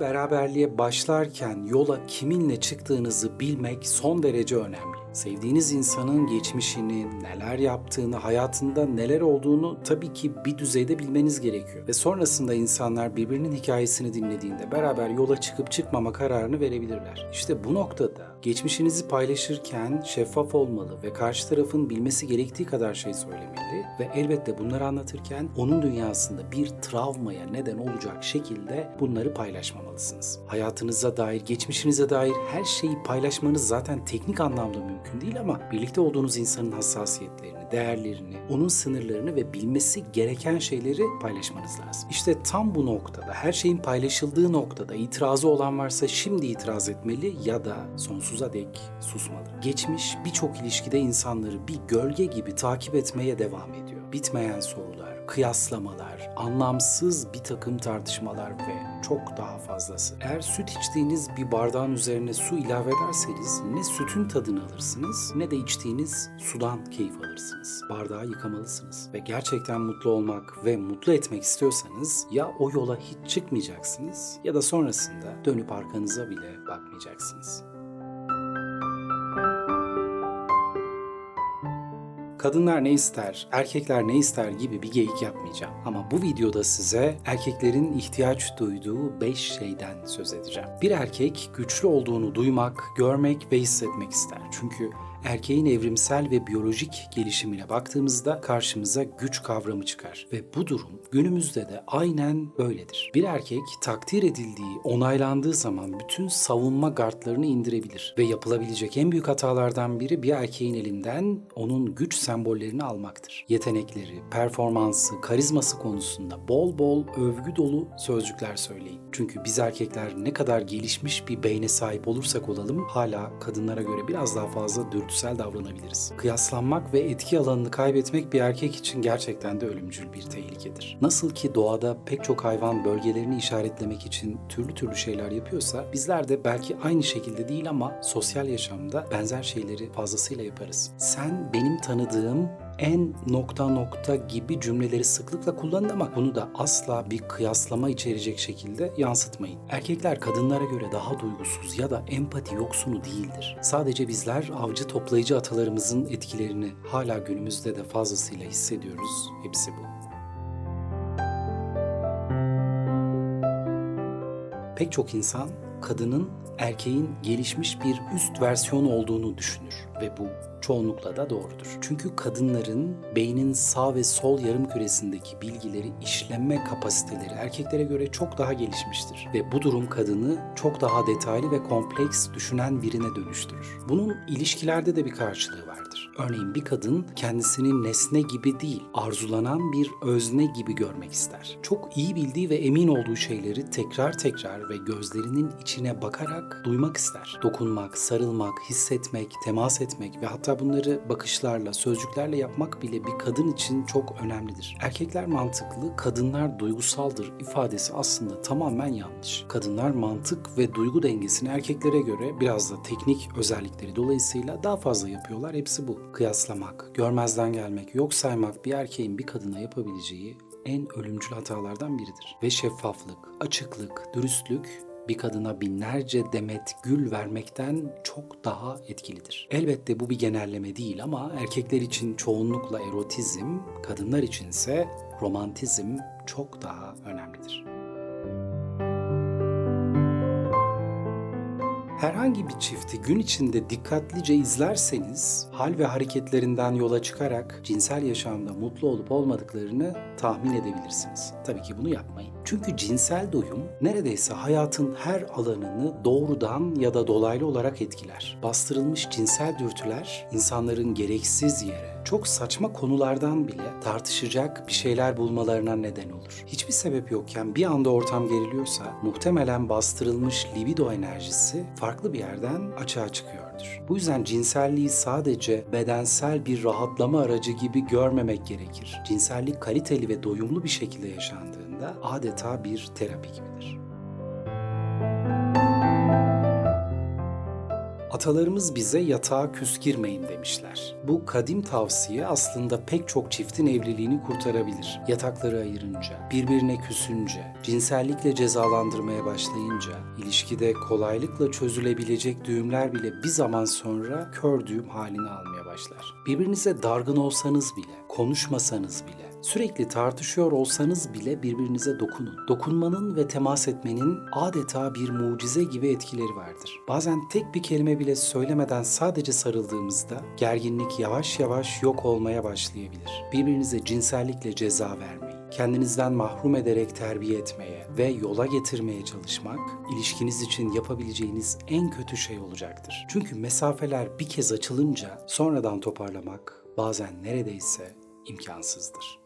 Beraberliğe başlarken yola kiminle çıktığınızı bilmek son derece önemli. Sevdiğiniz insanın geçmişini, neler yaptığını, hayatında neler olduğunu tabii ki bir düzeyde bilmeniz gerekiyor. Ve sonrasında insanlar birbirinin hikayesini dinlediğinde beraber yola çıkıp çıkmama kararını verebilirler. İşte bu noktada geçmişinizi paylaşırken şeffaf olmalı ve karşı tarafın bilmesi gerektiği kadar şey söylemeli ve elbette bunları anlatırken onun dünyasında bir travmaya neden olacak şekilde bunları paylaşmamalısınız. Hayatınıza dair, geçmişinize dair her şeyi paylaşmanız zaten teknik anlamda mümkün değil ama birlikte olduğunuz insanın hassasiyetlerini, değerlerini, onun sınırlarını ve bilmesi gereken şeyleri paylaşmanız lazım. İşte tam bu noktada, her şeyin paylaşıldığı noktada itirazı olan varsa şimdi itiraz etmeli ya da sonsuza dek susmalı. Geçmiş birçok ilişkide insanları bir gölge gibi takip etmeye devam ediyor. Bitmeyen sorular, kıyaslamalar, anlamsız bir takım tartışmalar ve çok daha fazlası. Eğer süt içtiğiniz bir bardağın üzerine su ilave ederseniz ne sütün tadını alırsınız ne de içtiğiniz sudan keyif alırsınız. Bardağı yıkamalısınız. Ve gerçekten mutlu olmak ve mutlu etmek istiyorsanız ya o yola hiç çıkmayacaksınız ya da sonrasında dönüp arkanıza bile bakmayacaksınız. Kadınlar ne ister, erkekler ne ister gibi bir geyik yapmayacağım. Ama bu videoda size erkeklerin ihtiyaç duyduğu 5 şeyden söz edeceğim. Bir erkek güçlü olduğunu duymak, görmek ve hissetmek ister. Çünkü erkeğin evrimsel ve biyolojik gelişimine baktığımızda karşımıza güç kavramı çıkar. Ve bu durum günümüzde de aynen böyledir. Bir erkek takdir edildiği, onaylandığı zaman bütün savunma gardlarını indirebilir. Ve yapılabilecek en büyük hatalardan biri bir erkeğin elinden onun güç sembollerini almaktır. Yetenekleri, performansı, karizması konusunda bol bol övgü dolu sözcükler söyleyin. Çünkü biz erkekler ne kadar gelişmiş bir beyne sahip olursak olalım hala kadınlara göre biraz daha fazla dürtüsel davranabiliriz. Kıyaslanmak ve etki alanını kaybetmek bir erkek için gerçekten de ölümcül bir tehlikedir. Nasıl ki doğada pek çok hayvan bölgelerini işaretlemek için türlü türlü şeyler yapıyorsa bizler de belki aynı şekilde değil ama sosyal yaşamda benzer şeyleri fazlasıyla yaparız. Sen benim tanıdığım en nokta nokta gibi cümleleri sıklıkla kullanın ama bunu da asla bir kıyaslama içerecek şekilde yansıtmayın. Erkekler kadınlara göre daha duygusuz ya da empati yoksunu değildir. Sadece bizler avcı toplayıcı atalarımızın etkilerini hala günümüzde de fazlasıyla hissediyoruz. Hepsi bu. Pek çok insan kadının erkeğin gelişmiş bir üst versiyonu olduğunu düşünür ve bu çoğunlukla da doğrudur. Çünkü kadınların beynin sağ ve sol yarım küresindeki bilgileri işleme kapasiteleri erkeklere göre çok daha gelişmiştir ve bu durum kadını çok daha detaylı ve kompleks düşünen birine dönüştürür. Bunun ilişkilerde de bir karşılığı vardır. Örneğin bir kadın kendisini nesne gibi değil, arzulanan bir özne gibi görmek ister. Çok iyi bildiği ve emin olduğu şeyleri tekrar tekrar ve gözlerinin içine bakarak duymak ister. Dokunmak, sarılmak, hissetmek, temas etmek ve hatta bunları bakışlarla, sözcüklerle yapmak bile bir kadın için çok önemlidir. Erkekler mantıklı, kadınlar duygusaldır ifadesi aslında tamamen yanlış. Kadınlar mantık ve duygu dengesini erkeklere göre biraz da teknik özellikleri dolayısıyla daha fazla yapıyorlar. Hepsi bu. Kıyaslamak, görmezden gelmek, yok saymak bir erkeğin bir kadına yapabileceği en ölümcül hatalardan biridir. Ve şeffaflık, açıklık, dürüstlük bir kadına binlerce demet gül vermekten çok daha etkilidir. Elbette bu bir genelleme değil ama erkekler için çoğunlukla erotizm, kadınlar içinse romantizm çok daha önemlidir. Herhangi bir çifti gün içinde dikkatlice izlerseniz hal ve hareketlerinden yola çıkarak cinsel yaşamda mutlu olup olmadıklarını tahmin edebilirsiniz. Tabii ki bunu yapmayın. Çünkü cinsel doyum neredeyse hayatın her alanını doğrudan ya da dolaylı olarak etkiler. Bastırılmış cinsel dürtüler insanların gereksiz yere, çok saçma konulardan bile tartışacak bir şeyler bulmalarına neden olur. Hiçbir sebep yokken bir anda ortam geriliyorsa muhtemelen bastırılmış libido enerjisi farklı bir yerden açığa çıkıyordur. Bu yüzden cinselliği sadece bedensel bir rahatlama aracı gibi görmemek gerekir. Cinsellik kaliteli ve doyumlu bir şekilde yaşandığında adeta bir terapi gibidir. Atalarımız bize yatağa küs girmeyin demişler. Bu kadim tavsiye aslında pek çok çiftin evliliğini kurtarabilir. Yatakları ayırınca, birbirine küsünce, cinsellikle cezalandırmaya başlayınca, ilişkide kolaylıkla çözülebilecek düğümler bile bir zaman sonra kör düğüm halini almaya başlar. Birbirinize dargın olsanız bile, konuşmasanız bile, Sürekli tartışıyor olsanız bile birbirinize dokunun. Dokunmanın ve temas etmenin adeta bir mucize gibi etkileri vardır. Bazen tek bir kelime bile söylemeden sadece sarıldığımızda gerginlik yavaş yavaş yok olmaya başlayabilir. Birbirinize cinsellikle ceza vermeyin. Kendinizden mahrum ederek terbiye etmeye ve yola getirmeye çalışmak ilişkiniz için yapabileceğiniz en kötü şey olacaktır. Çünkü mesafeler bir kez açılınca sonradan toparlamak bazen neredeyse imkansızdır.